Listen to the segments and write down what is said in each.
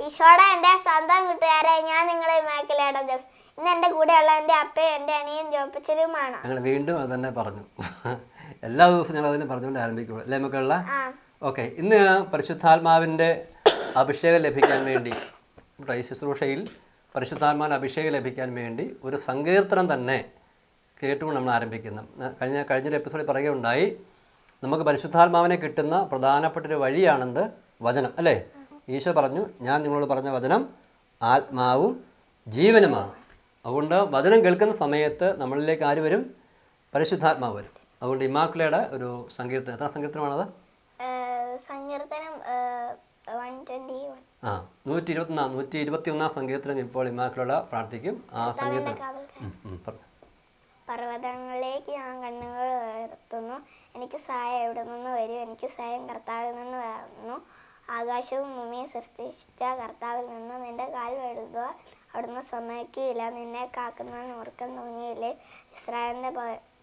ഈശോടെ എന്റെ സ്വന്തം കൂട്ടുകാരെ ഞാൻ നിങ്ങളെ മേഖലയുടെ ജോസ് ഇന്ന് എന്റെ ഉള്ള എന്റെ അപ്പയും എന്റെ അനിയൻ ജോപ്പിച്ചതുമാണ്. ഞങ്ങൾ വീണ്ടും അത് തന്നെ പറഞ്ഞു. എല്ലാ ദിവസവും ഞങ്ങൾ അതിനെ പറഞ്ഞുകൊണ്ട് ആരംഭിക്കുള്ളൂ അല്ലേ മക്കളുള്ള ആ. ഓക്കെ ഇന്ന് പരിശുദ്ധാത്മാവിന്റെ അഭിഷേകം ലഭിക്കാൻ വേണ്ടി ഈ ശുശ്രൂഷയിൽ പരിശുദ്ധാത്മാവിന് അഭിഷേകം ലഭിക്കാൻ വേണ്ടി ഒരു സങ്കീർത്തനം തന്നെ കേട്ടുകൊണ്ട് നമ്മൾ ആരംഭിക്കുന്നു. കഴിഞ്ഞ കഴിഞ്ഞൊരു എപ്പിസോഡിൽ പറയുകയുണ്ടായി നമുക്ക് പരിശുദ്ധാത്മാവിനെ കിട്ടുന്ന പ്രധാനപ്പെട്ട ഒരു വഴിയാണെന്ത്? വചനം അല്ലേ? ഈശോ പറഞ്ഞു ഞാൻ നിങ്ങളോട് പറഞ്ഞ വചനം ആത്മാവും ജീവനുമാണ്. അതുകൊണ്ട് വചനം കേൾക്കുന്ന സമയത്ത് നമ്മളിലേക്ക് ആര് വരും? പരിശുദ്ധാത്മാവ് വരും. അതുകൊണ്ട് ഇമാക്കുലയുടെ ഒരു സങ്കീർത്തനം എത്ര സങ്കീർത്തനമാണത്? സങ്കീർത്തനം ആ നൂറ്റി ഇരുപത്തിനാ നൂറ്റി ഇരുപത്തി ഒന്നാം സങ്കീർത്തനം ഇപ്പോൾ ഇമാക്കുലയുടെ പ്രാർത്ഥിക്കും. ആ സങ്കീർത്തനം. പർവതങ്ങളിലേക്ക് ഞാൻ കണ്ണുകൾ ഉയർത്തുന്നു. എനിക്ക് സഹായം എവിടെ നിന്ന് വരും? എനിക്ക് സഹായം കർത്താവിൽ നിന്ന് വരുന്നു. ആകാശവും ഭൂമിയും സൃഷ്ടിച്ച കർത്താവിൽ നിന്ന് നിന്റെ കാൽ വെടുക അവിടുന്ന് സമ്മതിക്കുകയില്ല. നിന്നെ കാക്കുന്ന ഉറക്കം തൂങ്ങിയില്ലേ ഇസ്രായേലിന്റെ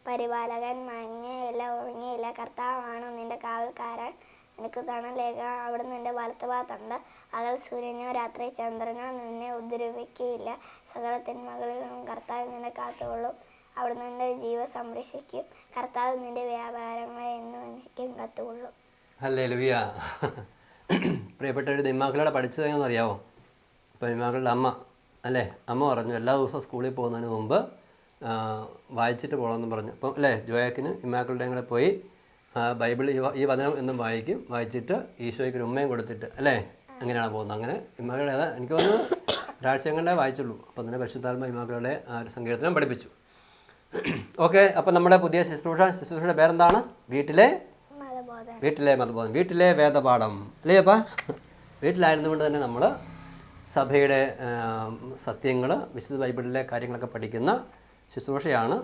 പരിപാലകൻ മഞ്ഞയില്ല ഉറങ്ങിയില്ല കർത്താവാണ് നിന്റെ കാവൽക്കാരൻ. നിനക്ക് തണലേക അവിടെ നിന്റെ വലത്ത് ഭാഗത്തുണ്ട്. അകൽ സൂര്യനോ രാത്രി ചന്ദ്രനോ നിന്നെ ഉപദ്രവിക്കുകയില്ല. സകലത്തിൻ നിന്നും കർത്താവ് നിന്നെ കാത്തുകൊള്ളും. അവിടെ നിന്റെ ജീവ സംരക്ഷിക്കും. കർത്താവ് നിന്റെ വ്യാപാരങ്ങളെ എന്നും എനിക്കും കത്തുകൊള്ളും. അല്ലേ ലുവിയ പ്രിയപ്പെട്ട ഒരു പഠിച്ചത് പഠിച്ചതെന്ന് അറിയാവോ? ഇപ്പോൾ ദിമാക്കളുടെ അമ്മ അല്ലേ? അമ്മ പറഞ്ഞു എല്ലാ ദിവസവും സ്കൂളിൽ പോകുന്നതിന് മുമ്പ് വായിച്ചിട്ട് പോകണമെന്ന് പറഞ്ഞു. അപ്പം അല്ലേ ജോയാക്കിന് ഇമാക്കളുടെയും കൂടെ പോയി ബൈബിൾ ഈ വചനം എന്നും വായിക്കും വായിച്ചിട്ട് ഈശോയ്ക്ക് ഒരു ഉമ്മയും കൊടുത്തിട്ട് അല്ലേ? അങ്ങനെയാണ് പോകുന്നത്. അങ്ങനെ ഇമാക്കളുടെ എനിക്ക് തോന്നുന്നു ഒരാഴ്ച വായിച്ചുള്ളൂ. അപ്പം തന്നെ പരിശുദ്ധാത്മ ഇമാക്കളുടെ ആ ഒരു സങ്കീർത്തനം പഠിപ്പിച്ചു. ഓക്കെ അപ്പം നമ്മുടെ പുതിയ ശുശ്രൂഷ ശുശ്രൂഷയുടെ പേരെന്താണ്? വീട്ടിലെ വീട്ടിലെ മതബോധം വീട്ടിലെ വേദപാഠം. അല്ലേ അപ്പാ? വീട്ടിലായിരുന്നുകൊണ്ട് തന്നെ നമ്മൾ സഭയുടെ സത്യങ്ങൾ വിശുദ്ധ ബൈബിളിലെ കാര്യങ്ങളൊക്കെ പഠിക്കുന്ന ശുശ്രൂഷയാണ്.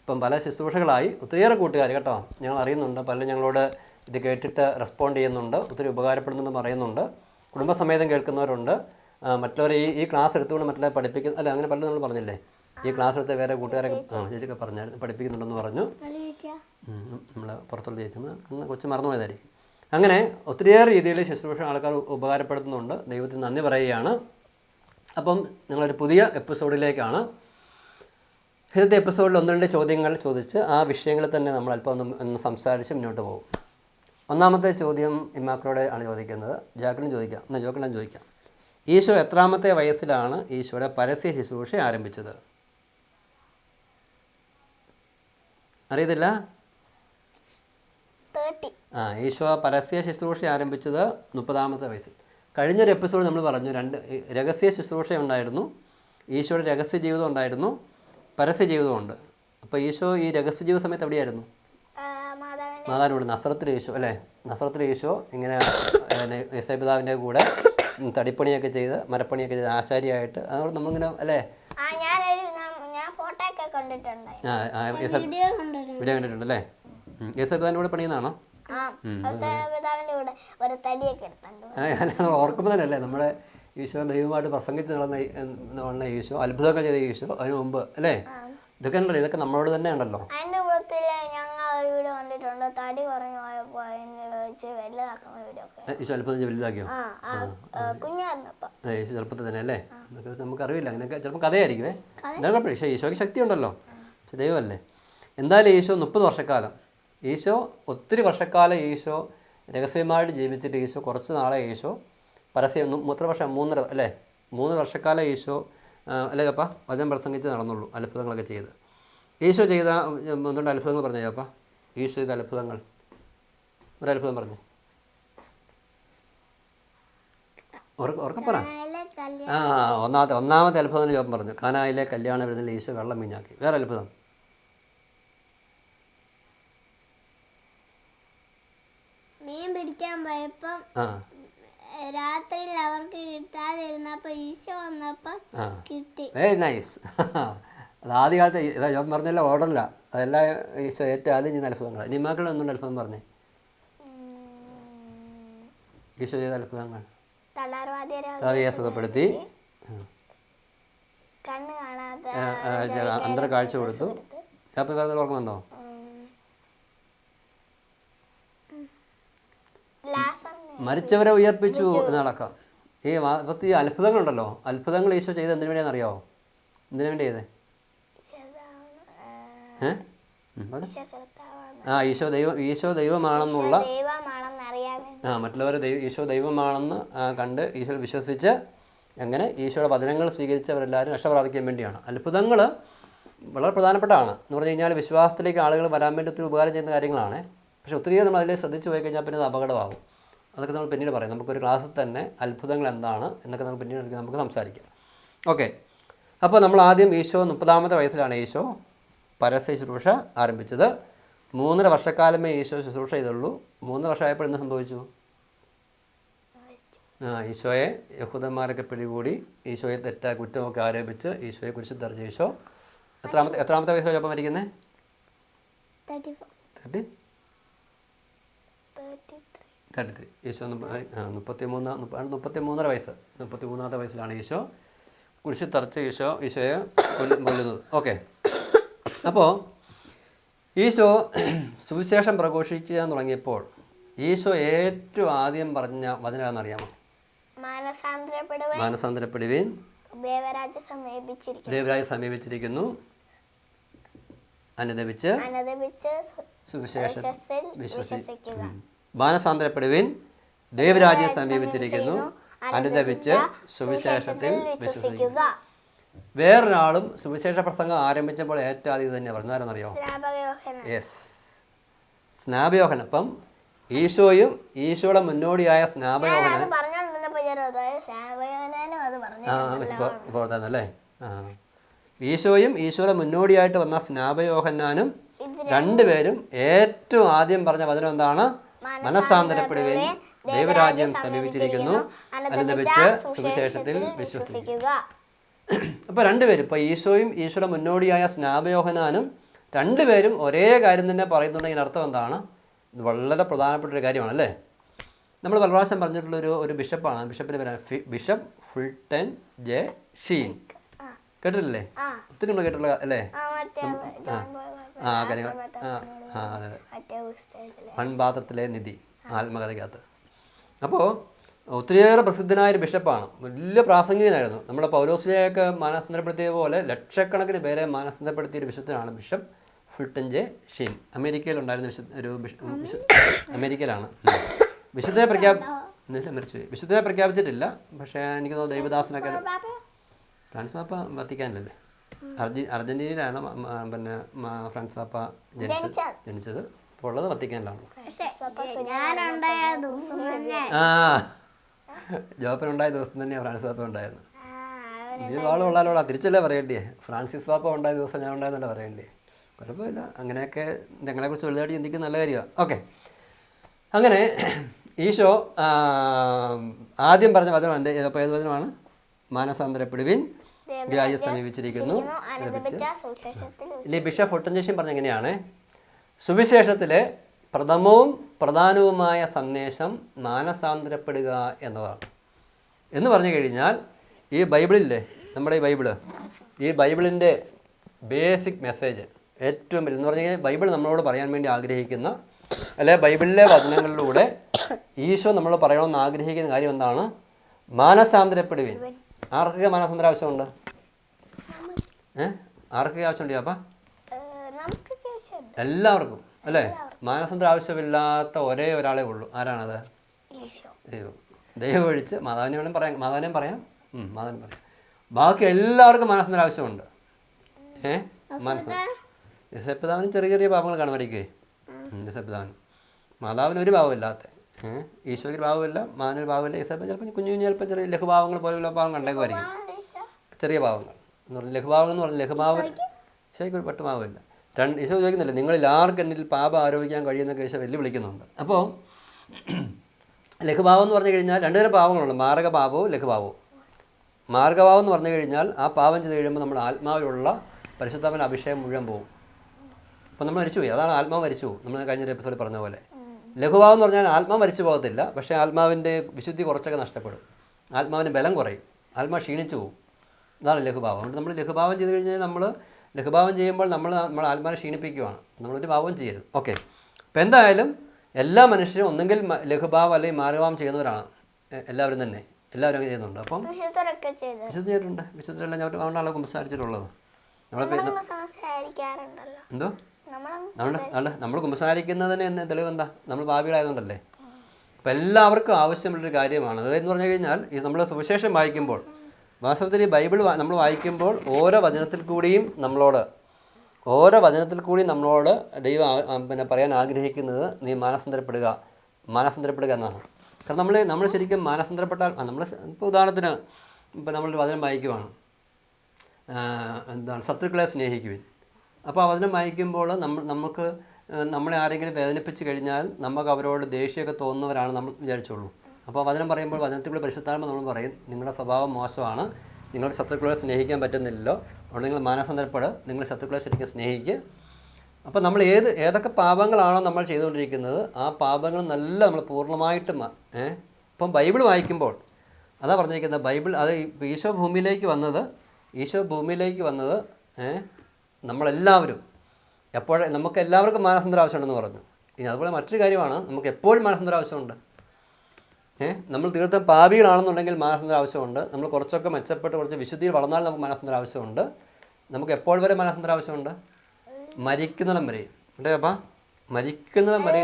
ഇപ്പം പല ശുശ്രൂഷകളായി ഒത്തിരിയേറെ കൂട്ടുകാർ കേട്ടോ ഞങ്ങൾ അറിയുന്നുണ്ട്. പലരും ഞങ്ങളോട് ഇത് കേട്ടിട്ട് റെസ്പോണ്ട് ചെയ്യുന്നുണ്ട്. ഒത്തിരി ഉപകാരപ്പെടുന്നെന്ന് പറയുന്നുണ്ട്. കുടുംബസമേതം കേൾക്കുന്നവരുണ്ട്. മറ്റുള്ളവർ ഈ ഈ ക്ലാസ് എടുത്തുകൊണ്ട് മറ്റുള്ളവരെ പഠിപ്പിക്കുന്ന അല്ല അങ്ങനെ പലരും നമ്മൾ പറഞ്ഞില്ലേ? ഈ ക്ലാസ് എടുത്ത വേറെ കൂട്ടുകാരൊക്കെ ആ ചേച്ചിയൊക്കെ പറഞ്ഞായിരുന്നു പഠിപ്പിക്കുന്നുണ്ടെന്ന് പറഞ്ഞു. നമ്മൾ പുറത്തുള്ള ചേച്ചി. അന്ന് കൊച്ചു മറന്നുപോയതായിരിക്കും. അങ്ങനെ ഒത്തിരിയേറെ രീതിയിൽ ശുശ്രൂഷ ആൾക്കാർ ഉപകാരപ്പെടുത്തുന്നുണ്ട്. ദൈവത്തിന് നന്ദി പറയുകയാണ്. അപ്പം ഞങ്ങളൊരു പുതിയ എപ്പിസോഡിലേക്കാണ്. ഇന്നത്തെ എപ്പിസോഡിൽ ഒന്ന് രണ്ട് ചോദ്യങ്ങൾ ചോദിച്ച് ആ വിഷയങ്ങളിൽ തന്നെ നമ്മൾ അല്പം ഒന്ന് ഒന്ന് സംസാരിച്ച് മുന്നോട്ട് പോകും. ഒന്നാമത്തെ ചോദ്യം ഇമാക്കളോടെ ആണ് ചോദിക്കുന്നത്. ജാക്കിനും ചോദിക്കാം. എന്നാൽ ജോക്കിനും ചോദിക്കാം. ഈശോ എത്രാമത്തെ വയസ്സിലാണ് ഈശോയുടെ പരസ്യ ശുശ്രൂഷ ആരംഭിച്ചത്? അറിയത്തില്ല? ആ ഈശോ പരസ്യ ശുശ്രൂഷ ആരംഭിച്ചത് മുപ്പതാമത്തെ വയസ്സിൽ. കഴിഞ്ഞൊരു എപ്പിസോഡ് നമ്മൾ പറഞ്ഞു രണ്ട് രഹസ്യ ശുശ്രൂഷ ഉണ്ടായിരുന്നു ഈശോയുടെ രഹസ്യ ജീവിതം ഉണ്ടായിരുന്നു പരസ്യ ജീവിതമുണ്ട് അപ്പോൾ ഈശോ ഈ രഹസ്യ ജീവിത സമയത്ത് എവിടെയായിരുന്നു? മാതാവിനോട് നസ്രത്തിൽ ഈശോ അല്ലേ? നസ്രത്തിൽ ഈശോ ഇങ്ങനെ യേശപിതാവിന്റെ കൂടെ തടിപ്പണിയൊക്കെ ചെയ്ത് മരപ്പണിയൊക്കെ ചെയ്ത് ആശാരിയായിട്ട് അതുകൊണ്ട് നമ്മളിങ്ങനെ അല്ലേ ആ ഞാനൊരു നം- ഞാൻ ഫോട്ടോ ഒക്കെ കണ്ടിട്ടുണ്ടായി ആ ആ, യേശ- വീഡിയോ കണ്ടിട്ടുണ്ട്. അല്ലേ കൂടെ പണിയുന്നതാണോ? ഓർക്കുമ്പോൾ തന്നെ അല്ലേ നമ്മുടെ ഈശോ ദൈവമായിട്ട് പ്രസംഗിച്ച് നടന്ന ഈശോ അത്ഭുതമൊക്കെ ചെയ്ത ഈശോ അതിനു മുമ്പ് അല്ലേ? ഇതൊക്കെ ഉണ്ടല്ലോ ഇതൊക്കെ നമ്മളോട് തന്നെ ഉണ്ടല്ലോ. ഞങ്ങൾ കണ്ടിട്ടുണ്ട്. തടി കുറഞ്ഞു പോയപ്പോ അതിനെ വെച്ച് വലുതാക്കുന്ന വീഡിയോ ഒക്കെ. ഈശോ അത്ഭുതം വലുതാക്കിയോ? ആ ചെറുപ്പത്തിൽ തന്നെ അല്ലേ? നമുക്ക് നമുക്കറിയില്ല. അങ്ങനെയൊക്കെ ചിലപ്പോൾ കഥയായിരിക്കുമേ. എന്താ കുഴപ്പമില്ല. ഈശോ ഈശോയ്ക്ക് ശക്തി ഉണ്ടല്ലോ പക്ഷെ ദൈവമല്ലേ? എന്തായാലും ഈശോ മുപ്പത് വർഷക്കാലം. ഈശോ ഒത്തിരി വർഷക്കാലം ഈശോ രഹസ്യമായിട്ട് ജീവിച്ചിട്ട് ഈശോ കുറച്ച് നാളെ ഈശോ പരസ്യം എത്ര മൂത്ര വർഷം മൂന്നര അല്ലേ? മൂന്ന് വർഷക്കാലം ഈശോ അല്ലേ അപ്പ? വചനം പ്രസംഗിച്ച് നടന്നുള്ളൂ അത്ഭുതങ്ങളൊക്കെ ചെയ്ത്. ഈശോ ചെയ്ത എന്തുകൊണ്ട് അത്ഭുതങ്ങൾ പറഞ്ഞു അപ്പ? ഈശോ ചെയ്ത അത്ഭുതങ്ങൾ. ഒരു അത്ഭുതം പറഞ്ഞു. ഉറക്ക ഉറക്കം പറ. ആ ഒന്നാമത്തെ ഒന്നാമത്തെ അത്ഭുതം ജോബ് പറഞ്ഞു കാനായിലെ കല്യാണ വിരുന്നിൽ ഈശോ വെള്ളം മീഞ്ഞാക്കി വേറെ അത്ഭുതം. മീൻ പിടിക്കാൻ പോയപ്പോ രാത്രിയിൽ അവർക്ക് കിട്ടാതിരുന്നപ്പോ ഈശോ വന്നപ്പോ കിട്ടി. വെരി നൈസ് അത് ആദ്യകാലത്തെ ഇതാ ജോബ് പറഞ്ഞല്ല ഓർഡറില്ല. അതെല്ലാം ഈശോ ഏറ്റവും ആദ്യം ചെയ്യുന്ന അത്ഭുതങ്ങൾ നിമാക്കൾ ഒന്നുണ്ട് അത്ഭുതം പറഞ്ഞേ? ഈശോ ചെയ്ത അത്ഭുതങ്ങൾ. കവിയെ സുഖപ്പെടുത്തി അന്തര കാഴ്ച കൊടുത്തു. അപ്പോൾ വേറെ ഓർമ്മ വന്നോ? മരിച്ചവരെ ഉയർപ്പിച്ചു എന്ന് നടക്കാം ഈ ഈ അത്ഭുതങ്ങളുണ്ടല്ലോ. അത്ഭുതങ്ങൾ ഈശോ ചെയ്ത് എന്തിനു വേണ്ടിയാണെന്ന് അറിയാവോ എന്തിനു വേണ്ടി ചെയ്തേ? ഏ? ആ ഈശോ ദൈവം ഈശോ ദൈവമാണെന്നുള്ള ആ മറ്റുള്ളവർ ദൈവം ഈശോ ദൈവമാണെന്ന് കണ്ട് ഈശോ വിശ്വസിച്ച് അങ്ങനെ ഈശോയുടെ വചനങ്ങൾ സ്വീകരിച്ച് അവരെല്ലാവരും രക്ഷ പ്രാപിക്കാൻ വേണ്ടിയാണ്. അത്ഭുതങ്ങൾ വളരെ പ്രധാനപ്പെട്ടതാണ്. എന്ന് പറഞ്ഞു കഴിഞ്ഞാൽ വിശ്വാസത്തിലേക്ക് ആളുകൾ വരാൻ വേണ്ടി ഒത്തിരി ഉപകാരം ചെയ്യുന്ന കാര്യങ്ങളാണ്. പക്ഷേ ഒത്തിരി നമ്മൾ അതിലേക്ക് ശ്രദ്ധിച്ചു പോയി കഴിഞ്ഞാൽ പിന്നെ അത് അപകടമാകും. അതൊക്കെ നമ്മൾ പിന്നീട് പറയാം. നമുക്കൊരു ക്ലാസ്സിൽ തന്നെ അത്ഭുതങ്ങൾ എന്താണ് എന്നൊക്കെ നമുക്ക് പിന്നീട് നമുക്ക് സംസാരിക്കാം. ഓക്കെ. അപ്പോൾ നമ്മൾ ആദ്യം ഈശോ മുപ്പതാമത്തെ വയസ്സിലാണ് ഈശോ പരസ്യ ശുശ്രൂഷ ആരംഭിച്ചത്. മൂന്നര വർഷക്കാലമേ ഈശോ ശുശ്രൂഷ ചെയ്തുള്ളൂ. മൂന്ന് വർഷമായപ്പോൾ എന്ത് സംഭവിച്ചു? ആ ഈശോയെ യഹൂദന്മാരൊക്കെ പിടികൂടി ഈശോയെ തെറ്റാ കുറ്റമൊക്കെ ആരോപിച്ച് ഈശോയെ കുറിച്ച് തെറിച്ച് ഈശോ. എത്രാമത്തെ എത്രാമത്തെ വയസ്സോ ചോപ്പം മരിക്കുന്നത് തേർട്ടി? തേർട്ടി ത്രീ ഈശോ മുപ്പത്തി മൂന്ന് മുപ്പത്തി മൂന്നര വയസ്സ്. മുപ്പത്തി മൂന്നാമത്തെ വയസ്സിലാണ് ഈശോ കുരിശി തറച്ച് ഈശോ ഈശോയെ കൊല്ല്- കൊല്ലുന്നത് ഓക്കെ. അപ്പോൾ ഈശോ സുവിശേഷം പ്രഘോഷിക്കാൻ തുടങ്ങിയപ്പോൾ ഈശോ ഏറ്റവും ആദ്യം പറഞ്ഞ വചനം അറിയാമോ? മാനസാന്തരപ്പെടുവാൻ മാനസാന്തരപ്പെടുവീൻ. ദേവരാജ സമീപിച്ചിരിക്കുന്നു. അനുദപിച്ച് സുവിശേഷ വിശ്വസിക്കുക. ബാനസാന്തരപ്പെടുവിൻ ദേവരാജ്യം സമീപിച്ചിരിക്കുന്നു. അനുദപിച്ച് സുവിശേഷത്തിൽ വിശ്വസിക്കുക. വേറൊരാളും സുവിശേഷ പ്രസംഗം ആരംഭിച്ചപ്പോൾ ഏറ്റവും ആദ്യം തന്നെ പറഞ്ഞു ആരെന്നറിയോ സ്നാപകയോഹന. യെസ് സ്നാപയോഹൻ അപ്പം ഈശോയും ഈശോയുടെ മുന്നോടിയായ സ്നാപയോഹൻ അല്ലേ ഈശോയും ഈശോയുടെ മുന്നോടിയായിട്ട് വന്ന സ്നാപയോഹന്നാനും രണ്ടുപേരും ഏറ്റവും ആദ്യം പറഞ്ഞ വചനം എന്താണ്? മനസ്സാന്തരപ്പെടുകയും ദൈവരാജ്യം സമീപിച്ചിരിക്കുന്നു. അനുലപിച്ച് സുവിശേഷത്തിൽ വിശ്വസിക്കും വിശ്വസിക്കുക. അപ്പോൾ രണ്ടുപേരും ഇപ്പോൾ ഈശോയും ഈശോയുടെ മുന്നോടിയായ സ്നാപയോഹനാനും രണ്ടുപേരും ഒരേ കാര്യം തന്നെ പറയുന്നുണ്ടെങ്കിൽ അർത്ഥം എന്താണ്? ഇത് വളരെ പ്രധാനപ്പെട്ട ഒരു കാര്യമാണ് അല്ലേ? നമ്മൾ പല പ്രാവശ്യം പറഞ്ഞിട്ടുള്ള ഒരു ഒരു ബിഷപ്പാണ്. ബിഷപ്പിന്റെ പേരാണ് bishop full Fulton J Sheen. കേട്ടിട്ടില്ലേ? ഒത്തിരി നമ്മൾ കേട്ടിട്ടുള്ള അല്ലേ? ആ കാര്യങ്ങൾ. ആ അതെ മൺപാത്രത്തിലെ നിധി ആത്മകഥയ്ക്കകത്ത്. അപ്പോൾ ഒത്തിരിയേറെ പ്രസിദ്ധനായ ഒരു ബിഷപ്പാണ്. വലിയ പ്രാസംഗികനായിരുന്നു. നമ്മുടെ പൗലോസിനെയൊക്കെ മാനസന്തരപ്പെടുത്തിയ പോലെ ലക്ഷക്കണക്കിന് പേരെ മാനസന്തരപ്പെടുത്തിയ ഒരു ബിഷപ്പിനാണ് ബിഷപ്പ് ഫുൾട്ടൻ ജെ ഷീൻ അമേരിക്കയിലുണ്ടായിരുന്ന വിശുദ്ധ ഒരു ബിഷ- വിശു- അമേരിക്കയിലാണ്. ഉം. വിശുദ്ധനെ പ്രഖ്യാപി മരിച്ചു മരിച്ചുപോയി. വിശുദ്ധനെ പ്രഖ്യാപിച്ചിട്ടില്ല. പക്ഷേ എനിക്ക് തോന്നുന്നു ദൈവദാസനൊക്കെ ഫ്രാൻസ് പാപ്പ വത്തിക്കാനല്ലേ അർജി അർജന്റീനയിലാണ് പിന്നെ ഫ്രാൻസ് പാപ്പ ജനിച്ചത് ജനിച്ചത്. അപ്പോൾ ഉള്ളത് വത്തിക്കാനിലാണ്. ഞാനുണ്ടായ ദിവസം ഉണ്ടായ ദിവസം തന്നെയാണ് ഫ്രാൻസ് പാപ്പ ഉണ്ടായിരുന്നു. നീ വാൾ ഉള്ളാലോടാ തിരിച്ചല്ലേ പറയണ്ടേ? ഫ്രാൻസിസ് പാപ്പ ഉണ്ടായ ദിവസം ഞാൻ ഉണ്ടായെന്നല്ല പറയണ്ടേ? കുഴപ്പമില്ല. അങ്ങനെയൊക്കെ ഞങ്ങളെക്കുറിച്ച് വലുതായിട്ട് ചിന്തിക്കുന്ന നല്ല കാര്യമാണ് ഓക്കെ. അങ്ങനെ ഈ ഷോ ആദ്യം പറഞ്ഞ വചനം എന്ത്? അപ്പോൾ ഏത് വചനമാണ് മാനസാന്തരപ്പെടുവിൻ രാജ്യം സമീപിച്ചിരിക്കുന്നു. ഇനി ബിഷപ്പ് ഒട്ടഞ്ചേഷ്യം പറഞ്ഞ എങ്ങനെയാണ്? സുവിശേഷത്തിലെ പ്രഥമവും പ്രധാനവുമായ സന്ദേശം മാനസാന്തരപ്പെടുക എന്നതാണ്. എന്ന് പറഞ്ഞു കഴിഞ്ഞാൽ ഈ ബൈബിളില്ലേ? നമ്മുടെ ഈ ബൈബിൾ. ഈ ബൈബിളിന്റെ ബേസിക് മെസ്സേജ് ഏറ്റവും വലിയ എന്ന് പറഞ്ഞു കഴിഞ്ഞാൽ ബൈബിൾ നമ്മളോട് പറയാൻ വേണ്ടി ആഗ്രഹിക്കുന്ന അല്ലെ ബൈബിളിലെ വചനങ്ങളിലൂടെ ഈശോ നമ്മൾ പറയണമെന്ന് ആഗ്രഹിക്കുന്ന കാര്യം എന്താണ്? മാനസാന്തരപ്പെടുവിൻ. ആർക്കൊക്കെ മാനസാന്തര ആവശ്യമുണ്ട്? ഏഹ് ആർക്കൊക്കെ ആവശ്യമുണ്ട് അപ്പം? എല്ലാവർക്കും അല്ലേ? മാനസാന്തരം ആവശ്യമില്ലാത്ത ഒരേ ഒരാളെ ഉള്ളൂ. ആരാണത്? ദൈവം. ദൈവം ഒഴിച്ച് മാതാവിനെ വേണം പറയാം. മാതാവിനെയും പറയാം. മാതാവിനെ പറയാം. ബാക്കി എല്ലാവർക്കും മാനസാന്തരം ആവശ്യമുണ്ട് ഏ മനസ്സ് യശപ്പിതാവിന് ചെറിയ ചെറിയ പാപങ്ങൾ കാണുമായിരിക്കേ യശപ്പിതാവിന് മാതാവിന് ഒരു പാവമില്ലാത്ത ഏഹ് ഈശോയ്ക്ക് ഒരു പാവമില്ല മാതാവിനൊരു പാവമില്ല യശപ്പ ചിലപ്പോൾ കുഞ്ഞു കുഞ്ഞു ചിലപ്പോൾ ചെറിയ ലഘുഭാവങ്ങൾ പോലെയുള്ള പാവം കണ്ടേക്കുമായിരിക്കും. ചെറിയ പാവങ്ങൾ എന്ന് പറഞ്ഞാൽ ലഘുഭാവങ്ങൾ എന്ന് പറഞ്ഞാൽ ലഘുഭാവം ഈശോയ്ക്ക്? ഒരു പട്ടുമാവില്ല രണ്ട് ഈശോ ചോദിക്കുന്നില്ല നിങ്ങളിൽ ആർക്ക് എന്നിൽ പാപം ആരോപിക്കാൻ കഴിയുന്നൊക്കെ ഈശോ വെല്ലുവിളിക്കുന്നുണ്ട്. അപ്പോൾ ലഘുഭാവം എന്ന് പറഞ്ഞു കഴിഞ്ഞാൽ രണ്ടുതരം പാവങ്ങളുണ്ട് മാർഗഭാവവും ലഘുഭാവവും. മാർഗഭാവം എന്ന് പറഞ്ഞു കഴിഞ്ഞാൽ ആ പാവം ചെയ്ത് കഴിയുമ്പോൾ നമ്മുടെ ആത്മാവിലുള്ള പരിശുദ്ധമന അഭിഷേകം മുഴുവൻ പോകും. അപ്പോൾ നമ്മൾ മരിച്ചുപോയി. അതാണ് ആത്മാവ് മരിച്ചു നമ്മൾ കഴിഞ്ഞ എപ്പിസോഡിൽ പറഞ്ഞ പോലെ. ലഘുഭാവം എന്ന് പറഞ്ഞാൽ ആത്മാവ് മരിച്ചു പോകത്തില്ല. പക്ഷേ ആത്മാവിന്റെ വിശുദ്ധി കുറച്ചൊക്കെ നഷ്ടപ്പെടും. ആത്മാവിന്റെ ബലം കുറയും. ആത്മാവ് ക്ഷീണിച്ചു പോകും. അതാണ് ലഘുഭാവം. അതുകൊണ്ട് നമ്മൾ ലഘുഭാവം ചെയ്ത് കഴിഞ്ഞാൽ നമ്മൾ ലഘുഭാവം ചെയ്യുമ്പോൾ നമ്മൾ നമ്മൾ ആത്മാരെ ക്ഷീണിപ്പിക്കുകയാണ് നമ്മളൊരു ഭാവം ചെയ്യരുത്. ഓക്കെ അപ്പോൾ എന്തായാലും എല്ലാ മനുഷ്യരും ഒന്നെങ്കിൽ മ- ലഘുഭാവം അല്ലെങ്കിൽ മാറുഭാവം ചെയ്യുന്നവരാണ്. എല്ലാവരും തന്നെ. എല്ലാവരും അങ്ങനെ ചെയ്യുന്നുണ്ട്. അപ്പം വിശുദ്ധരൊക്കെ ചെയ്ത്. വിശുദ്ധ ചെയ്തിട്ടുണ്ട് വിശുദ്ധരെല്ലാം ഞാൻ അതുകൊണ്ടാണല്ലോ കുമ്പസാരിച്ചിട്ടുള്ളത്. എന്തോ? നമ്മൾ നമ്മൾ കുമ്പസാരിക്കുന്നതിന് എന്ന് തെളിവ് എന്താ? നമ്മൾ ഭാവികളായതുകൊണ്ടല്ലേ അപ്പം എല്ലാവർക്കും ആവശ്യമുള്ളൊരു കാര്യമാണ്. അതെന്ന് പറഞ്ഞു കഴിഞ്ഞാൽ ഈ നമ്മൾ സുവിശേഷം വായിക്കുമ്പോൾ വാസ്തവത്തിൽ ഈ ബൈബിൾ നമ്മൾ വായിക്കുമ്പോൾ ഓരോ വചനത്തിൽ കൂടിയും നമ്മളോട് ഓരോ വചനത്തിൽ കൂടി നമ്മളോട് ദൈവം പിന്നെ പറയാൻ ആഗ്രഹിക്കുന്നത് നീ മാനസന്തരപ്പെടുക മാനസന്തരപ്പെടുക എന്നാണ്. കാരണം നമ്മൾ നമ്മൾ ശരിക്കും മാനസന്തരപ്പെട്ടാൽ നമ്മൾ ഇപ്പോൾ ഉദാഹരണത്തിന് ഇപ്പം നമ്മളൊരു വചനം വായിക്കുവാണ്. എന്താണ്? ശത്രുക്കളെ സ്നേഹിക്കുവിൻ. അപ്പോൾ ആ വചനം വായിക്കുമ്പോൾ നമ്മൾ നമുക്ക് നമ്മളെ ആരെങ്കിലും വേദനിപ്പിച്ച് കഴിഞ്ഞാൽ നമുക്ക് അവരോട് ദേഷ്യമൊക്കെ തോന്നുന്നവരാണ് നമ്മൾ വിചാരിച്ചോളൂ അപ്പോൾ വചനം പറയുമ്പോൾ വചനത്തിലൂടെ പരിശുദ്ധാത്മ നമ്മൾ പറയും നിങ്ങളുടെ സ്വഭാവം മോശമാണ്. നിങ്ങളുടെ ശത്രുക്കളെ സ്നേഹിക്കാൻ പറ്റുന്നില്ലല്ലോ. അതുകൊണ്ട് നിങ്ങൾ മാനസന്തരപ്പെട് നിങ്ങൾ ശത്രുക്കളെ ശരിക്കും സ്നേഹിക്കുക അപ്പോൾ നമ്മൾ ഏത് ഏതൊക്കെ പാപങ്ങളാണോ നമ്മൾ ചെയ്തുകൊണ്ടിരിക്കുന്നത് ആ പാപങ്ങൾ നല്ല നമ്മൾ പൂർണമായിട്ട് ഏഹ് ഇപ്പം ബൈബിൾ വായിക്കുമ്പോൾ അതാ പറഞ്ഞിരിക്കുന്നത് ബൈബിൾ അത് ഈശോ ഭൂമിയിലേക്ക് വന്നത് ഈശോ ഭൂമിയിലേക്ക് വന്നത് നമ്മളെല്ലാവരും എപ്പോഴും നമുക്ക് എല്ലാവർക്കും മാനസന്തര ആവശ്യമുണ്ടെന്ന് പറഞ്ഞു. ഇനി അതുപോലെ മറ്റൊരു കാര്യമാണ് നമുക്ക് എപ്പോഴും മാനസന്തര ആവശ്യമുണ്ട് ഏ? നമ്മൾ തീർത്തും പാപികളാണെന്നുണ്ടെങ്കിൽ മാനസാന്തരം ആവശ്യമുണ്ട്? നമ്മൾ കുറച്ചൊക്കെ മെച്ചപ്പെട്ട് കുറച്ച് വിശുദ്ധിയിൽ വളർന്നാൽ നമുക്ക് മാനസാന്തരം ആവശ്യമുണ്ട്? നമുക്ക് എപ്പോൾ വരെ മാനസാന്തരം ആവശ്യമുണ്ട്? മരിക്കുന്നിടം വരെ. അല്ലേ അപ്പം? മരിക്കുന്നിടം വരെ.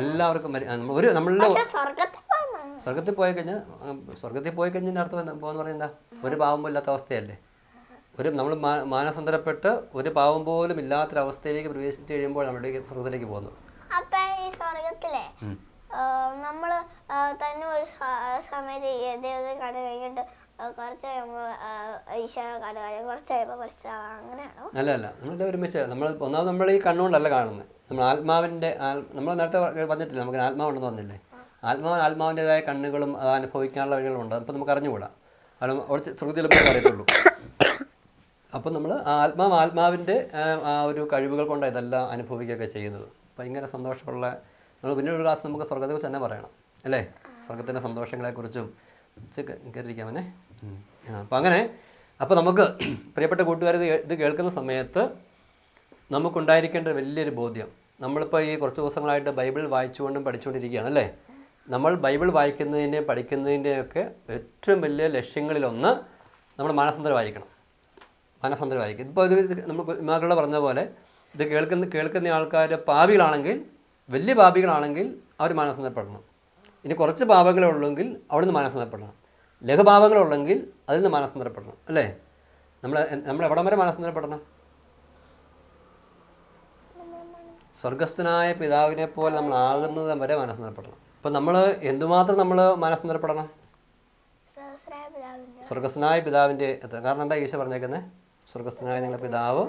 എല്ലാവർക്കും ഒരു നമ്മളുടെ സ്വർഗത്തിൽ പോയി കഴിഞ്ഞാൽ സ്വർഗത്തിൽ പോയി കഴിഞ്ഞാൽ അർത്ഥം എന്താ? പോകുന്ന പറയുന്നത്. എന്താ ഒരു പാവം ഇല്ലാത്ത അവസ്ഥയല്ലേ? ഒരു നമ്മൾ മാനസാന്തരപ്പെട്ട് ഒരു പാവം പോലും ഇല്ലാത്തൊരവസ്ഥയിലേക്ക് പ്രവേശിച്ച് കഴിയുമ്പോൾ നമ്മുടെ സ്വർഗത്തിലേക്ക് പോകുന്നു. അപ്പൊ ഈ സ്വർഗത്തിലെ ആ, നമ്മൾ തന്നെ ഒരു സമയത്ത് ദൈവത്തെ കണ്ടു കഴിഞ്ഞിട്ട് കുറച്ച് കഴിയുമ്പോൾ ഈശോയെ കണ്ടു കഴിഞ്ഞാൽ കുറച്ച് കഴിയുമ്പോൾ പരിശുദ്ധമാവാം അങ്ങനെയാണോ? അല്ല അല്ല. നമ്മളെല്ലാം ഒരുമിച്ച് നമ്മൾ ഒന്നാമത് നമ്മൾ ഈ കണ്ണുകൊണ്ടല്ല കാണുന്നത്. നമ്മൾ ആത്മാവിന്റെ നമ്മൾ നേരത്തെ വന്നിട്ടില്ല? പറഞ്ഞിട്ടില്ല നമുക്ക് ആത്മാവുണ്ടെന്ന് പറഞ്ഞില്ലേ? ആത്മാവ് ആത്മാവിന്റെതായ കണ്ണുകളും അത് അനുഭവിക്കാനുള്ള വഴികളുണ്ട്. അപ്പോൾ നമുക്ക് അറിഞ്ഞുകൂടാ. കാരണം അവിടെ സ്രുതിയിൽ പോയി അറിയത്തുള്ളൂ. അപ്പോൾ നമ്മൾ ആത്മാവ് ആത്മാവിന്റെ ആ ഒരു കഴിവുകൾ കൊണ്ടാണ് ഇതെല്ലാം അനുഭവിക്കുകയൊക്കെ ചെയ്യുന്നത്. ഭയങ്കര സന്തോഷമുള്ള നമ്മൾ പിന്നീട് ഒരു ക്ലാസ് നമുക്ക് സ്വർഗത്തെക്കുറിച്ച് തന്നെ പറയണം അല്ലേ? സ്വർഗത്തിന്റെ സന്തോഷങ്ങളെക്കുറിച്ചും കയറിയിരിക്കാമെന്നെ അപ്പോൾ അങ്ങനെ അപ്പോൾ നമുക്ക് പ്രിയപ്പെട്ട കൂട്ടുകാർ ഇത് കേൾക്കുന്ന സമയത്ത് നമുക്കുണ്ടായിരിക്കേണ്ട ഒരു വലിയൊരു ബോധ്യം. നമ്മളിപ്പോൾ ഈ കുറച്ച് ദിവസങ്ങളായിട്ട് ബൈബിൾ വായിച്ചുകൊണ്ടും പഠിച്ചുകൊണ്ടിരിക്കുകയാണ് അല്ലേ? നമ്മൾ ബൈബിൾ വായിക്കുന്നതിന്റെയും പഠിക്കുന്നതിന്റെയും ഒക്കെ ഏറ്റവും വലിയ ലക്ഷ്യങ്ങളിലൊന്ന് നമ്മൾ മാനസന്തരമായിരിക്കണം മാനസന്തരമായിരിക്കും ഇപ്പോൾ ഇത് നമ്മൾ മക്കളുടെ പറഞ്ഞ പോലെ ഇത് കേൾക്കുന്ന കേൾക്കുന്ന ആൾക്കാർ പാപികളാണെങ്കിൽ വലിയ പാപികളാണെങ്കിൽ അവർ മാനസന്ധപ്പെടണം ഇനി കുറച്ച് പാപങ്ങളുള്ളെങ്കിൽ അവിടുന്ന് മാനസന്ധപ്പെടണം ലഘുപാപങ്ങളുള്ളെങ്കിൽ അതിൽ നിന്ന് മാനസന്ധപ്പെടണം അല്ലേ നമ്മൾ നമ്മൾ എവിടം വരെ മാനസന്ധപ്പെടണം സ്വർഗസ്ഥനായ പിതാവിനെ പോലെ നമ്മൾ ആകുന്നത് വരെ മാനസാന്തരപ്പെടണം അപ്പം നമ്മൾ എന്തുമാത്രം നമ്മൾ പിതാവിന്റെ സ്വർഗസ്ഥനായ പിതാവിന്റെ എത്ര കാരണം എന്താ ഈശോ പറഞ്ഞേക്കുന്നത് സ്വർഗസ്ഥനായ നിങ്ങളുടെ പിതാവ്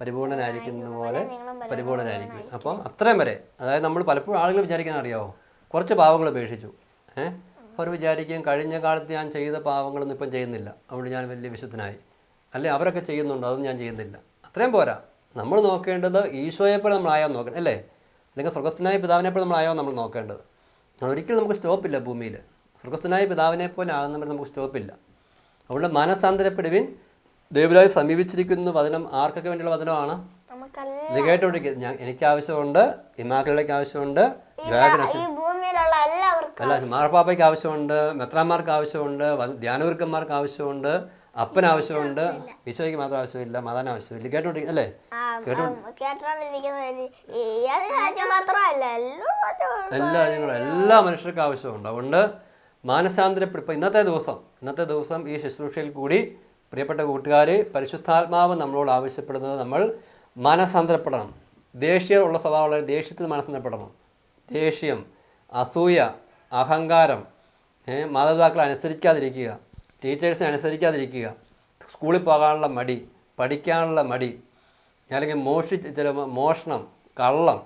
പരിപൂർണനായിരിക്കുന്നതുപോലെ പരിപൂർണനായിരിക്കുന്ന പോലെ പരിപൂർണനായിരിക്കും. അപ്പം അത്രയും വരെ അതായത് നമ്മൾ പലപ്പോഴും ആളുകൾ വിചാരിക്കുന്ന അറിയാവോ? കുറച്ച് പാവങ്ങൾ ഉപേക്ഷിച്ചു ഏഹ് അവർ വിചാരിക്കും കഴിഞ്ഞ കാലത്ത് ഞാൻ ചെയ്ത പാവങ്ങളൊന്നും ഇപ്പം ചെയ്യുന്നില്ല. അതുകൊണ്ട് ഞാൻ വലിയ വിശുദ്ധനായി. അല്ലെ അവരൊക്കെ ചെയ്യുന്നുണ്ട് അതൊന്നും ഞാൻ ചെയ്യുന്നില്ല. അത്രയും പോരാ. നമ്മൾ നോക്കേണ്ടത് ഈശോയെപ്പോലെ നമ്മളായോ നോക്കണം അല്ലേ? അല്ലെങ്കിൽ സ്വർഗസ്ഥനായ പിതാവിനെപ്പോലെ നമ്മൾ നോക്കേണ്ടത്. നമ്മൾ ഒരിക്കലും നമുക്ക് സ്റ്റോപ്പില്ല ഭൂമിയിൽ. സ്വർഗസ്ഥനായ പിതാവിനെ പോലെ ആകുന്നവർ നമുക്ക് സ്റ്റോപ്പില്ല അതുകൊണ്ട് മനസ്സാന്തരപ്പെടുവിൻ. ദൈവരായി സമീപിച്ചിരിക്കുന്ന വചനം ആർക്കൊക്കെ വേണ്ടിയുള്ള വചനമാണ്? ഇത് കേട്ടോണ്ടിരിക്കും ഞാൻ എനിക്ക് ആവശ്യമുണ്ട് ഇമാക്കളുടെ ആവശ്യമുണ്ട് അല്ല മാർപ്പാപ്പയ്ക്ക് ആവശ്യമുണ്ട് മെത്രാന്മാർക്ക് ആവശ്യമുണ്ട് ധ്യാനവൃക്കന്മാർക്ക് ആവശ്യമുണ്ട് അപ്പന് ആവശ്യമുണ്ട് ഈശോയ്ക്ക് മാത്രം ആവശ്യമില്ല മാതാവിന് ആവശ്യമില്ല. കേട്ടോണ്ടിരിക്കും അല്ലേ? എല്ലാ രാജ്യങ്ങളും എല്ലാ മനുഷ്യർക്കും ആവശ്യമുണ്ട്. അതുകൊണ്ട് മാനസാന്തരപ്പെടും ഇപ്പം ഇന്നത്തെ ദിവസം ഇന്നത്തെ ദിവസം ഈ ശുശ്രൂഷയിൽ കൂടി പ്രിയപ്പെട്ട കൂട്ടുകാർ പരിശുദ്ധാത്മാവ് നമ്മളോട് ആവശ്യപ്പെടുന്നത് നമ്മൾ മാനസാന്തരപ്പെടണം ദേഷ്യം ഉള്ള സ്വഭാവമുള്ള ദേഷ്യത്തിൽ മാനസാന്തരപ്പെടണം ദേഷ്യം അസൂയ അഹങ്കാരം മാതാപിതാക്കളെ അനുസരിക്കാതിരിക്കുക ടീച്ചേഴ്സിനെ അനുസരിക്കാതിരിക്കുക സ്കൂളിൽ പോകാനുള്ള മടി പഠിക്കാനുള്ള മടി അല്ലെങ്കിൽ മോഷിച്ച് ചില മോഷണം കള്ളം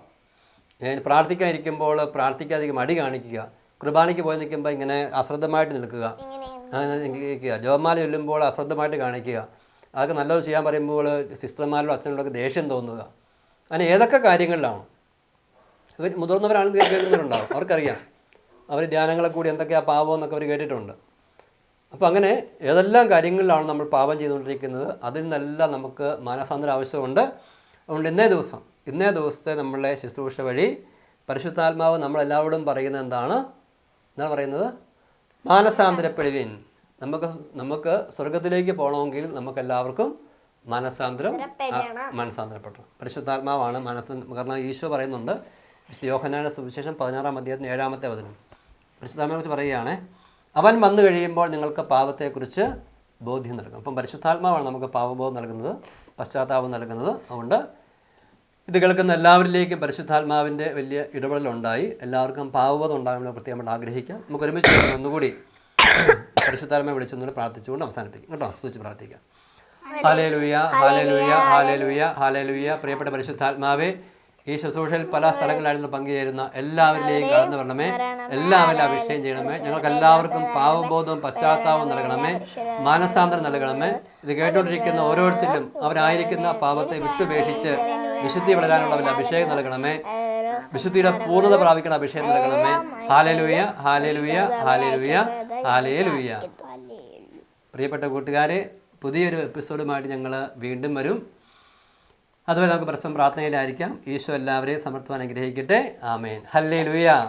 ഞാൻ പ്രാർത്ഥിക്കാതിരിക്കുമ്പോൾ പ്രാർത്ഥിക്കാതിരിക്കും മടി കാണിക്കുക കുർബാനയ്ക്ക് പോയി നിൽക്കുമ്പോൾ ഇങ്ങനെ അശ്രദ്ധമായിട്ട് നിൽക്കുക ജോമാല ചൊല്ലുമ്പോൾ അശ്രദ്ധമായിട്ട് കാണിക്കുക. അതൊക്കെ നല്ലത് ചെയ്യാൻ പറയുമ്പോൾ സിസ്റ്റർമാരോടും അച്ഛനോടൊക്കെ ദേഷ്യം തോന്നുക. അങ്ങനെ ഏതൊക്കെ കാര്യങ്ങളിലാണ്? ഇവർ മുതിർന്നവരാണ് കേൾക്കുന്നവരുണ്ടാവും. അവർക്കറിയാം. അവർ ധ്യാനങ്ങളെ കൂടി എന്തൊക്കെയാണ് പാപം എന്നൊക്കെ അവർ കേട്ടിട്ടുണ്ട്. അപ്പോൾ അങ്ങനെ ഏതെല്ലാം കാര്യങ്ങളിലാണ് നമ്മൾ പാപം ചെയ്തുകൊണ്ടിരിക്കുന്നത്? അതിൽ നിന്നെല്ലാം നമുക്ക് മാനസാന്തരം ആവശ്യമുണ്ട്. അതുകൊണ്ട് ഇന്നേ ദിവസം ഇന്നേ ദിവസത്തെ നമ്മളുടെ ശുശ്രൂഷ വഴി പരിശുദ്ധാത്മാവ് നമ്മളെല്ലാവരോടും പറയുന്നത് എന്താണ്? എന്താണ് പറയുന്നത്? മാനസാന്തരപ്പെടുവിൻ. നമുക്ക് നമുക്ക് സ്വർഗത്തിലേക്ക് പോകണമെങ്കിൽ നമുക്ക് എല്ലാവർക്കും മനസാന്തരം മനസാന്തരപ്പെടണം പരിശുദ്ധാത്മാവാണ് മനസ്സ് കാരണം ഈശോ പറയുന്നുണ്ട്. യോഹനാന സുവിശേഷം പതിനാറാം അധ്യായത്തിന് ഏഴാമത്തെ വചനം. പരിശുദ്ധാത്മാവിനെ കുറിച്ച് പറയുകയാണ് അവൻ വന്നു കഴിയുമ്പോൾ നിങ്ങൾക്ക് പാപത്തെക്കുറിച്ച് ബോധ്യം നൽകും. അപ്പം പരിശുദ്ധാത്മാവാണ് നമുക്ക് പാപബോധം നൽകുന്നത് പശ്ചാത്താപം നൽകുന്നത്. അതുകൊണ്ട് ഇത് കേൾക്കുന്ന എല്ലാവരിലേക്കും പരിശുദ്ധാത്മാവിന്റെ വലിയ ഇടപെടലുണ്ടായി. എല്ലാവർക്കും പാവബോധം ഉണ്ടാകുമെന്ന് പ്രത്യേകം ആഗ്രഹിക്കാം. നമുക്ക് ഒരുമിച്ച് ഒന്നുകൂടി പരിശുദ്ധാത്മയെ വിളിച്ചൊന്നുകൂടി പ്രാർത്ഥിച്ചുകൊണ്ട് അവസാനിപ്പിക്കും. കേട്ടോ? സൂചിച്ച് പ്രാർത്ഥിക്കാം. ഹാലേലുയ ഹാലേലുയ ഹാലേലുയ ഹാലേലുയ പ്രിയപ്പെട്ട പരിശുദ്ധാത്മാവേ ഈ ശുശ്രൂഷയിൽ പല സ്ഥലങ്ങളിലായിരുന്നു പങ്കുചേരുന്ന എല്ലാവരിലെയും കടന്നു വരണമേ. എല്ലാവരും അഭിഷേകം ചെയ്യണമേ. ഞങ്ങൾക്ക് എല്ലാവർക്കും പാവബോധവും പശ്ചാത്താപവും നൽകണമേ. മാനസാന്തരം നൽകണമേ. ഇത് കേട്ടുകൊണ്ടിരിക്കുന്ന ഓരോരുത്തരും അവരായിരിക്കുന്ന പാപത്തെ വിട്ടുപേക്ഷിച്ച് വിശുദ്ധി വളരാനുള്ള അവരുടെ അഭിഷേകം നൽകണമേ. വിശുദ്ധിയുടെ പൂർണത പ്രാപിക്കുന്ന അഭിഷേകം നൽകണമേ. ഹാലേലുയ ഹാലേലുയ ഹാലേലുയ പ്രിയപ്പെട്ട കൂട്ടുകാരെ പുതിയൊരു എപ്പിസോഡുമായിട്ട് ഞങ്ങൾ വീണ്ടും വരും. അതുപോലെ നമുക്ക് പ്രശ്നം പ്രാർത്ഥനയിലായിരിക്കാം. ഈശോ എല്ലാവരെയും സമർത്ഥം അനുഗ്രഹിക്കട്ടെ. ആമേൻ. ഹല്ലേ ലുയ